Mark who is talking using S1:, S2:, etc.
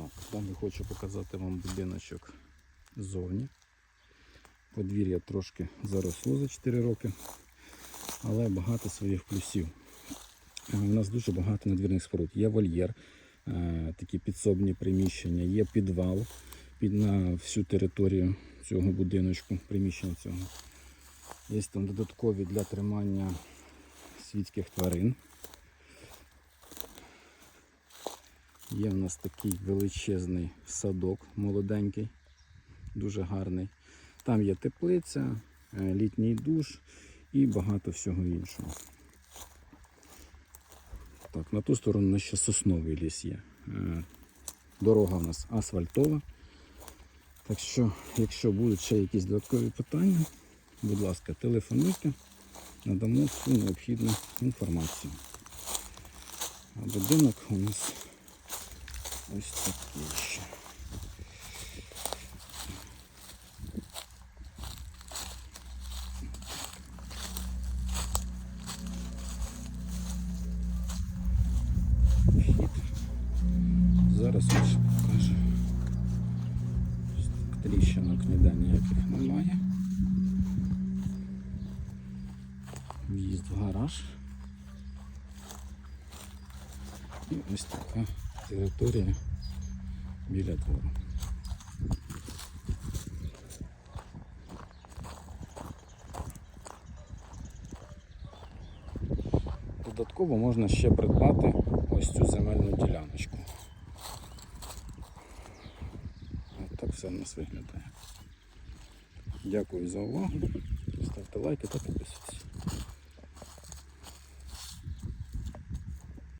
S1: Так, далі хочу показати вам будиночок ззовні. Подвір'я трошки заросло за 4 роки, але багато своїх плюсів. Е, У нас дуже багато надвірних споруд. Є вольєр, е, такі підсобні приміщення, є підвал під на всю територію цього будиночку, приміщення цього. Є там додаткові для тримання світських тварин. Є в нас такий величезний садок молоденький, дуже гарний. Там є теплиця, е, літній душ і багато всього іншого. Так, на ту сторону у нас ще сосновий ліс є. Е, Дорога у нас асфальтова. Так що, якщо будуть ще якісь додаткові питання, будь ласка, телефонуйте, надамо всю необхідну інформацію. А будинок у нас ось такий ще. Вхід. Зараз я ще покажу. Ось так, Тріщинок ніде ніяких немає. В'їзд в гараж. І ось така Територія біля двору. Додатково можна ще придбати ось цю земельну діляночку. Ось так все в нас виглядає. Дякую за увагу. Ставте лайки та підписуйтесь.